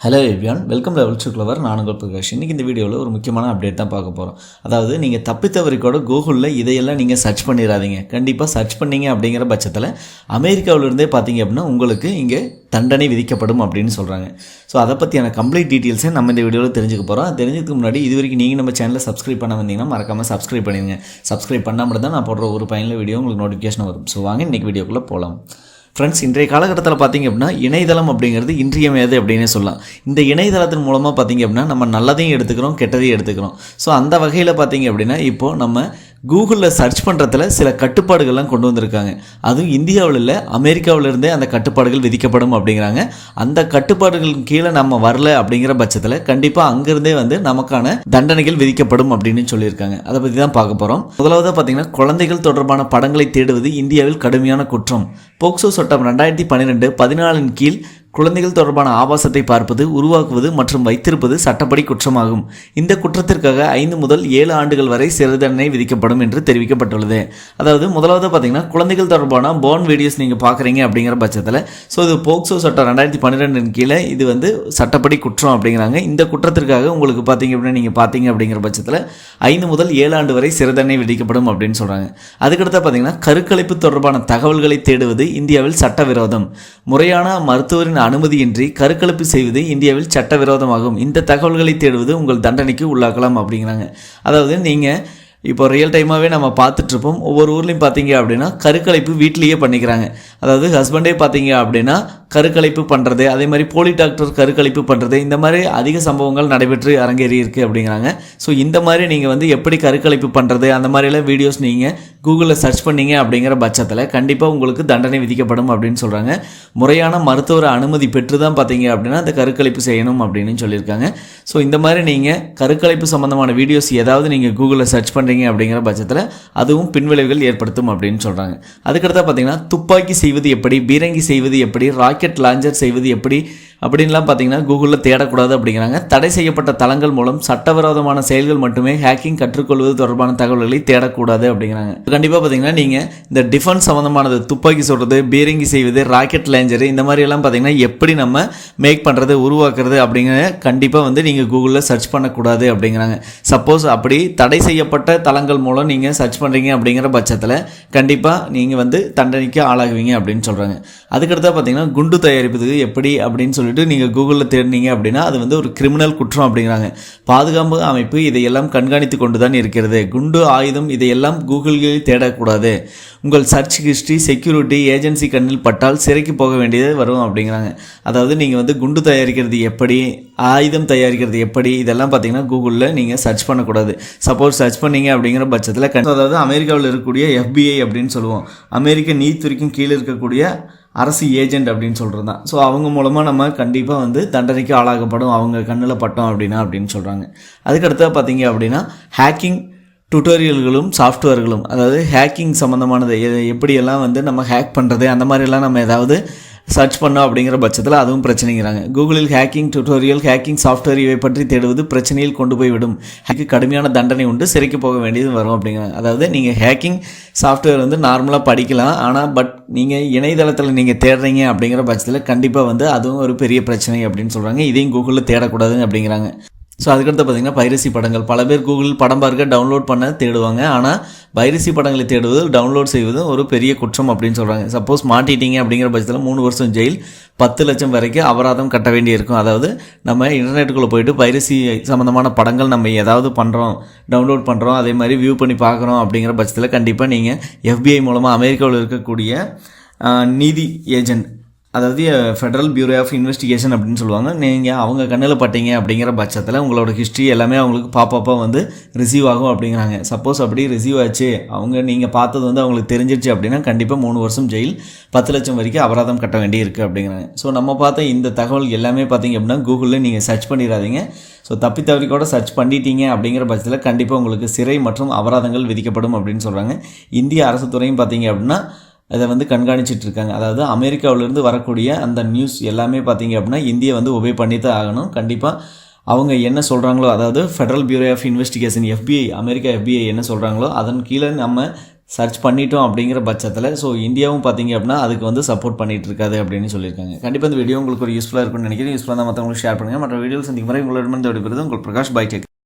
Hello எவ்யான் welcome level சுக்லவர் நான் உங்கள் பிரகாஷ். இன்றைக்கி இந்த வீடியோவில் ஒரு முக்கியமான அப்டேட் தான் பார்க்க போகிறோம் அதாவது நீங்கள் தப்பித்தவரிக்கோட கூகுளில் இதையெல்லாம் நீங்கள் சர்ச் பண்ணிடாதீங்க கண்டிப்பாக சர்ச் பண்ணீங்க அப்படிங்கிற பட்சத்தில் அமெரிக்காவிலிருந்தே பார்த்தீங்க அப்படின்னா உங்களுக்கு இங்கே தண்டனை விதிக்கப்படும் அப்படின்னு சொல்கிறாங்க ஸோ அதை பற்றியான கம்ப்ளீட் டீட்டெயில்ஸை நம்ம இந்த வீடியோவில் தெரிஞ்சுக்க போகிறோம் தெரிஞ்சதுக்கு முன்னாடி இது வரைக்கும் நீங்கள் நம்ம சேனலில் சப்ஸ்கிரைப் பண்ண வந்தீங்கன்னா மறக்காமல் சப்ஸ்கிரைப் பண்ணிடுங்க சப்ஸ்கிரைப் பண்ணாமல் தான் நான் போடுற ஒரு பயனில் வீடியோ உங்களுக்கு நோட்டிஃபிகேஷன் வரும். ஸோ வாங்க இன்றைக்கி வீடியோக்குள்ளே போகலாம் ஃப்ரெண்ட்ஸ் இன்றைய காலகட்டத்தில் பார்த்தீங்க அப்படின்னா இணையதளம் அப்படிங்கிறது இன்றியமையாது அப்படின்னே சொல்லலாம். இந்த இணையதளத்தின் மூலமாக பார்த்தீங்க அப்படின்னா நம்ம நல்லதையும் எடுத்துக்கிறோம் கெட்டதையும் எடுத்துக்கிறோம். ஸோ அந்த வகையில் பார்த்தீங்க அப்படின்னா இப்போது நம்ம கூகுளில் சர்ச் பண்ணுறதுல சில கட்டுப்பாடுகள்லாம் கொண்டு வந்திருக்காங்க. அதுவும் இந்தியாவில் இல்லை அமெரிக்காவிலிருந்தே அந்த கட்டுப்பாடுகள் விதிக்கப்படும் அப்படிங்கிறாங்க. அந்த கட்டுப்பாடுகளுக்கு கீழே நம்ம வரல அப்படிங்கிற பட்சத்தில் கண்டிப்பாக அங்கேருந்தே வந்து நமக்கான தண்டனைகள் விதிக்கப்படும் அப்படின்னு சொல்லியிருக்காங்க. அதை பற்றி தான் பார்க்க போகிறோம் முதலாவது பார்த்தீங்கன்னா குழந்தைகள் தொடர்பான படங்களை தேடுவது இந்தியாவில் கடுமையான குற்றம். போக்சோ சட்டம் ரெண்டாயிரத்தி பன்னிரெண்டு பதினாலின் கீழ் குழந்தைகள் தொடர்பான ஆபாசத்தை பார்ப்பது உருவாக்குவது மற்றும் வைத்திருப்பது சட்டப்படி குற்றமாகும். இந்த குற்றத்திற்காக ஐந்து முதல் ஏழு ஆண்டுகள் வரை சிறை தண்டனை விதிக்கப்படும் என்று தெரிவிக்கப்பட்டுள்ளது. அதாவது முதலாவது பார்த்தீங்கன்னா குழந்தைகள் தொடர்பான போன் வீடியோஸ் நீங்கள் பார்க்குறீங்க அப்படிங்கிற பட்சத்தில் ஸோ இது போக்சோ சட்டம் ரெண்டாயிரத்தி பன்னிரெண்டின் கீழே இது வந்து சட்டப்படி குற்றம் அப்படிங்கிறாங்க. இந்த குற்றத்திற்காக உங்களுக்கு பார்த்தீங்க அப்படின்னா நீங்கள் பார்த்தீங்க அப்படிங்கிற பட்சத்தில் ஐந்து முதல் ஏழு ஆண்டு வரை சிறை தண்டனை விதிக்கப்படும் அப்படின்னு சொல்கிறாங்க அதுக்கடுத்து பார்த்தீங்கன்னா கருக்கலைப்பு தொடர்பான தகவல்களை தேடுவது இந்தியாவில் சட்டவிரோதம். முறையான மருத்துவரின் அனுமதியின்றி கருக்கலைப்பு செய்வது இந்தியாவில் சட்டவிரோதமாகும். இந்த தகவல்களை தேடுவது உங்கள் தண்டனைக்கு உள்ளாக்கலாம் அப்படிங்கிறாங்க. அதாவது நீங்கள் இப்போ ரியல் டைமாகவே நம்ம பார்த்துட்ருப்போம் ஒவ்வொரு ஊர்லேயும் பார்த்தீங்க அப்படின்னா கருக்கலைப்பு வீட்லேயே பண்ணிக்கிறாங்க. அதாவது ஹஸ்பண்டே பார்த்தீங்க அப்படின்னா கருக்கலைப்பு பண்ணுறது அதே மாதிரி போலி டாக்டர் கருக்கலைப்பு பண்ணுறது இந்த மாதிரி அதிக சம்பவங்கள் நடைபெற்று அரங்கேறி இருக்குது அப்படிங்கிறாங்க. ஸோ இந்த மாதிரி நீங்கள் வந்து எப்படி கருக்கலைப்பு பண்ணுறது அந்த மாதிரிலாம் வீடியோஸ் நீங்கள் கூகுளில் சர்ச் பண்ணீங்க அப்படிங்கிற பட்சத்தில் கண்டிப்பாக உங்களுக்கு தண்டனை விதிக்கப்படும் அப்படின்னு சொல்கிறாங்க முறையான மருத்துவர அனுமதி பெற்று தான் பார்த்தீங்க அப்படின்னா அந்த கருக்கலைப்பு செய்யணும் அப்படின்னு சொல்லியிருக்காங்க. ஸோ இந்த மாதிரி நீங்கள் கருக்கலைப்பு சம்மந்தமான வீடியோஸ் ஏதாவது நீங்கள் கூகுளில் சர்ச் பண்ணுறீங்க அப்படிங்கிற பட்சத்தில் அதுவும் பின்விளைவுகள் ஏற்படுத்தும் அப்படின்னு சொல்கிறாங்க அதுக்கடுத்தா பார்த்தீங்கன்னா துப்பாக்கி செய்வது எப்படி பீரங்கி செய்வது எப்படி ராக்கெட் லாஞ்சர் செய்வது எப்படி அப்படின்லாம் பார்த்தீங்கன்னா கூகுளில் தேடக்கூடாது அப்படிங்கிறாங்க. தடை செய்யப்பட்ட தளங்கள் மூலம் சட்டவிரோதமான செயல்கள் மட்டுமே ஹேக்கிங் கற்றுக்கொள்வது தொடர்பான தகவல்களை தேடக்கூடாது அப்படிங்கிறாங்க. கண்டிப்பாக பார்த்தீங்கன்னா நீங்கள் இந்த டிஃபென்ஸ் சம்மந்தமானது துப்பாக்கி சொல்கிறது பீரங்கி செய்வது ராக்கெட் லேஞ்சரு இந்த மாதிரி எல்லாம் பார்த்தீங்கன்னா எப்படி நம்ம மேக் பண்ணுறது உருவாக்குறது அப்படிங்கிற கண்டிப்பாக வந்து நீங்கள் கூகுளில் சர்ச் பண்ணக்கூடாது அப்படிங்கிறாங்க. சப்போஸ் அப்படி தடை செய்யப்பட்ட தளங்கள் மூலம் நீங்கள் சர்ச் பண்ணுறீங்க அப்படிங்கிற பட்சத்தில் கண்டிப்பாக நீங்கள் வந்து தண்டனைக்கு ஆளாகுவீங்க அப்படின்னு சொல்கிறாங்க அதுக்கடுத்தா பார்த்தீங்கன்னா குண்டு தயாரிப்பது எப்படி அப்படின்னு சொல்லி சொல்லிட்டு நீங்கள் கூகுளில் தேடினீங்க அப்படின்னா அது வந்து ஒரு கிரிமினல் குற்றம் அப்படிங்கிறாங்க. பாதுகாப்பு அமைப்பு இதையெல்லாம் கண்காணித்து கொண்டு தான் இருக்கிறது. குண்டு ஆயுதம் இதையெல்லாம் கூகுளில் தேடக்கூடாது. உங்கள் சர்ச் ஹிஸ்ட்ரி செக்யூரிட்டி ஏஜென்சி கண்ணில் பட்டால் சிறைக்கு போக வேண்டியது வரும் அப்படிங்கிறாங்க. அதாவது நீங்கள் வந்து குண்டு தயாரிக்கிறது எப்படி ஆயுதம் தயாரிக்கிறது எப்படி இதெல்லாம் பார்த்தீங்கன்னா கூகுளில் நீங்கள் சர்ச் பண்ணக்கூடாது. சப்போஸ் சர்ச் பண்ணீங்க அப்படிங்கிற பட்சத்தில் கண் அதாவது அமெரிக்காவில் இருக்கக்கூடிய எஃபிஐ அப்படின்னு சொல்லுவோம். அமெரிக்க நீதித்துறைக்கும் கீழே இருக்கக்கூடிய அரசு ஏஜென்ட் அப்படின்னு சொல்கிறது தான் ஸோ அவங்க மூலமாக நம்ம கண்டிப்பாக வந்து தண்டனைக்கு ஆளாகப்படும் அவங்க கண்ணில் பட்டோம் அப்படின்னா அப்படின்னு சொல்கிறாங்க அதுக்கடுத்தா பார்த்தீங்க அப்படின்னா ஹேக்கிங் டுட்டோரியல்களும் சாஃப்ட்வேர்களும் அதாவது ஹேக்கிங் சம்மந்தமானது எப்படியெல்லாம் வந்து நம்ம ஹேக் பண்ணுறது அந்த மாதிரிலாம் நம்ம ஏதாவது சர்ச் பண்ணோம் அப்படிங்கிற பட்சத்தில் அதுவும் பிரச்சனைங்கிறாங்க. கூகுளில் ஹேக்கிங் டுட்டோரியல் ஹேக்கிங் சாஃப்ட்வேர் இவை பற்றி தேடுவது பிரச்சனையில் கொண்டு போய் விடும். ஹேக்கு கடுமையான தண்டனை உண்டு சிறைக்கு போக வேண்டியது வரும் அப்படிங்கிறாங்க. அதாவது நீங்கள் ஹேக்கிங் சாஃப்ட்வேர் வந்து நார்மலாக படிக்கலாம் ஆனால் பட் நீங்கள் இணையதளத்தில் நீங்கள் தேடுறீங்க அப்படிங்கிற பட்சத்தில் கண்டிப்பாக வந்து அதுவும் ஒரு பெரிய பிரச்சனை அப்படின்னு சொல்கிறாங்க இதையும் கூகுளில் தேடக்கூடாது அப்படிங்கிறாங்க. ஸோ அதுக்கடுத்து பார்த்தீங்கன்னா பைரசி படங்கள். பல பேர் கூகுளில் படம் பார்க்க டவுன்லோட் பண்ண தேடுவாங்க. ஆனால் பைரசி படங்களை தேடுவது டவுன்லோட் செய்வது ஒரு பெரிய குற்றம் அப்படின்னு சொல்கிறாங்க சப்போஸ் மாட்டிட்டீங்க அப்படிங்கிற பட்சத்தில் மூணு வருஷம் ஜெயில் பத்து லட்சம் வரைக்கும் அபராதம் கட்ட வேண்டியிருக்கும். அதாவது நம்ம இன்டர்நெட்டுக்குள்ளே போயிட்டு பைரசி சம்மந்தமான படங்கள் நம்ம ஏதாவது பண்ணுறோம் டவுன்லோட் பண்ணுறோம் அதே மாதிரி வியூ பண்ணி பார்க்குறோம் அப்படிங்கிற பட்சத்தில் கண்டிப்பாக நீங்கள் எஃபிஐ மூலமாக அமெரிக்காவில் இருக்கக்கூடிய நீதி ஏஜென்ட் அதாவது ஃபெடரல் பியூரோ ஆஃப் இன்வெஸ்டிகேஷன் அப்படின்னு சொல்லுவாங்க. நீங்கள் அவங்க கண்ணில் பட்டீங்க அப்படிங்கிற பட்சத்தில் உங்களோட ஹிஸ்ட்ரி எல்லாமே அவங்களுக்கு பாப்பாப்பாக வந்து ரிசீவ் ஆகும் அப்படிங்கிறாங்க. சப்போஸ் அப்படி ரிசீவ் ஆச்சு. அவங்க நீங்கள் பார்த்தது வந்து அவங்களுக்கு தெரிஞ்சிருச்சு அப்படின்னா கண்டிப்பாக மூணு வருஷம் ஜெயில் பத்து லட்சம் வரைக்கும் அபராதம் கட்ட வேண்டி இருக்குது அப்படிங்கிறாங்க. ஸோ நம்ம பார்த்த இந்த தகவல் எல்லாமே பார்த்தீங்க அப்படின்னா கூகுளில் நீங்கள் சர்ச் பண்ணிடாதீங்க ஸோ தப்பி தவறி கூட சர்ச் பண்ணிட்டீங்க அப்படிங்கிற பட்சத்தில் கண்டிப்பாக உங்களுக்கு சிறை மற்றும் அபராதங்கள் விதிக்கப்படும் அப்படின்னு சொல்கிறாங்க இந்திய அரசு துறையும் பார்த்தீங்க அப்படின்னா அதை வந்து கண்காணிச்சிட்டு இருக்காங்க அதாவது அமெரிக்காவிலேருந்து வரக்கூடிய அந்த நியூஸ் எல்லாமே பார்த்தீங்க அப்படின்னா இந்தியா வந்து ஒபே பண்ணி தான் ஆகணும். கண்டிப்பாக அவங்க என்ன சொல்கிறாங்களோ அதாவது federal bureau of investigation FBI America FBI என்ன சொல்கிறாங்களோ அதன் கீழே நம்ம சர்ச் பண்ணிட்டோம் அப்படிங்கிற பட்சத்தில் ஸோ இந்தியாவும் பார்த்தீங்க அப்படின்னா அதுக்கு வந்து சப்போர்ட் பண்ணிட்டு இருக்காது அப்படின்னு சொல்லியிருக்காங்க. கண்டிப்பாக இந்த வீடியோ உங்களுக்கு ஒரு யூஸ்ஃபுல்லாக இருக்கும்னு நினைக்கிறேன். யூஸ்ஃபுல்லாக தான் மற்றவங்களுக்கு ஷேர் பண்ணுங்கள் மற்ற வீடியோ சந்திக்கும் முறை உங்களிடமிருந்து விடுபடுறது உங்கள் பிரகாஷ் பை டெக்